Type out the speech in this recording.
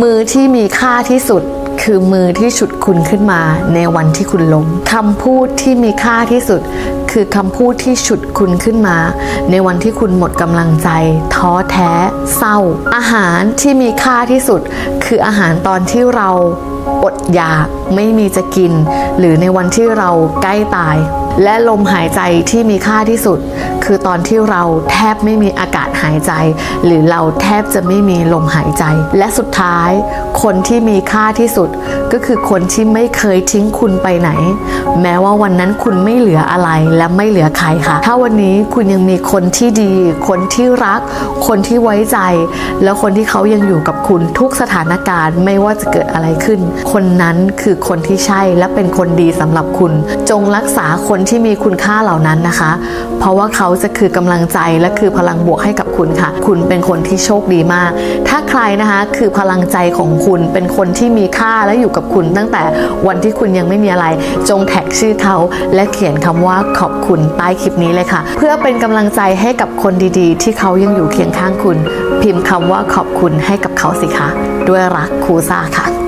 มือที่มีค่าที่สุดคือมือที่ฉุดคุณขึ้นมาในวันที่คุณล้มคำพูดที่มีค่าที่สุด คือคำพูดที่ฉุดคุณขึ้นมา ในวันที่คุณหมดกำลังใจ ท้อแท้ เศร้า อาหารที่มีค่าที่สุด คืออาหารตอนที่เราอดอยากไม่มีจะกิน หรือในวันที่เราใกล้ตาย และลมหายใจที่มีค่าที่สุด คือตอนที่เราแทบไม่มีอากาศหายใจ หรือเราแทบจะไม่มีลมหายใจ และสุดท้าย คนที่มีค่าที่สุด ก็คือคนที่ไม่เคยทิ้งคุณไปไหน แม้ว่าวันนั้นคุณไม่เหลืออะไรและไม่เหลือใครค่ะ ถ้าวันนี้คุณยังมีคนที่ดี คนที่รัก คนที่ไว้ใจ แล้วคนที่เขายังอยู่กับคุณทุกสถานการณ์ไม่ว่าจะเกิดอะไรขึ้น คนนั้นคือคนที่ใช่และเป็นคนดีสำหรับคุณ จงรักษาคนที่มีคุณค่าเหล่านั้นนะคะ เพราะว่าเขาจะคือกำลังใจและคือพลังบวกให้กับคุณค่ะ คุณเป็นคนที่โชคดีมาก ถ้าใครนะคะคือพลังใจของคุณเป็นคนที่มีค่าและอยู่กับคุณ ตั้งแต่วันที่คุณยังไม่มีอะไร จงแท็กชื่อเขาและเขียนคำว่าขอบคุณใต้คลิปนี้เลยค่ะ เพื่อเป็นกำลังใจให้กับคนดีๆ ที่เขายังอยู่เคียงข้างคุณ พิมพ์คำว่าขอบคุณให้กับเขาสิคะด้วยรักครูซ่าค่ะ